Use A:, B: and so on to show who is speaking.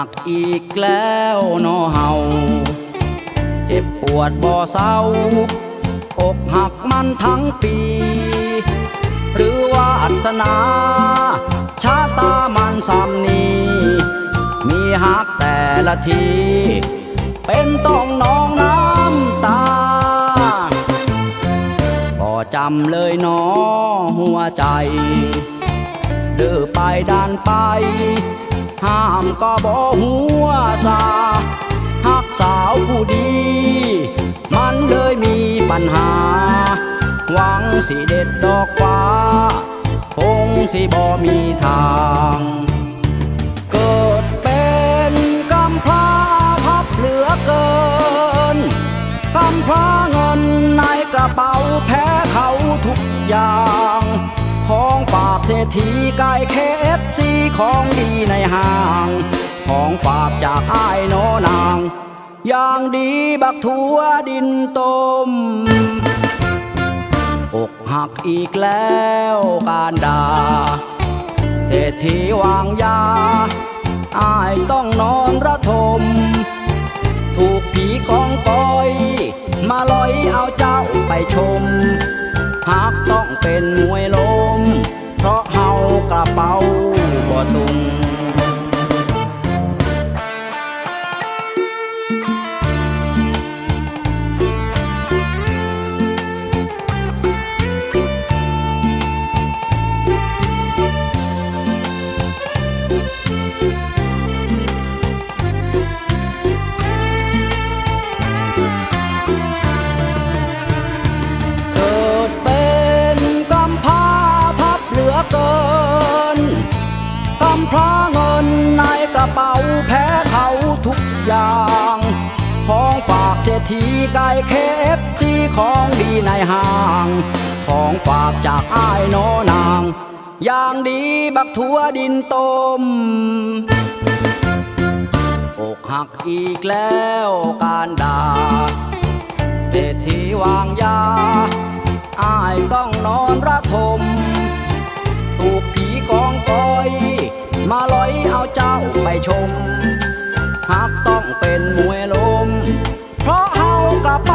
A: ักอีกแล้วนอเฮาเจ็บปวดบ่เศร้าอกหักมันทั้งปี หรือว่าสนา ชาตามันสำนีมีหักแต่ละที เป็นต้องนองน้ำตาก็จำเลยนอหัวใจเดือไปดันไป ห้ามก็บอหัวซาหักสาวผู้ดี มันเลยมีปัญหา หวังสิเด็ดดอกฟ้า คงสิบอมีทาง เกิดเป็นกำพร้าพับเหลือเกินกำพร้าเงินในกระเป๋าแพ้เขาทุกอย่าง ฝากเศรษฐีไก่เคฟซีของดีในห้าง ของฝากจากอ้ายโนนาง อย่างดีบักทั่วดินต้มอกหักอีกแล้วการดาเศรษฐีวางยา อายต้องนอนระทม ถูกผีกองกอย มาลอยเอาเจ้าไปชมหากต้องเป็นมวยล พร้าเงินในกระเป๋าแพ้เขาทุกอย่าง ของฝากเศรษฐีไก่เคฟที่ของดีในห้าง ของฝากจากอ้ายโนนาง อย่างดีบักทั่วดินต้มอกหักอีกแล้วการด่าเศรษฐีวางยา เอาเจ้าไปชม หากต้องเป็นมวยลม เพราะเฮากะไป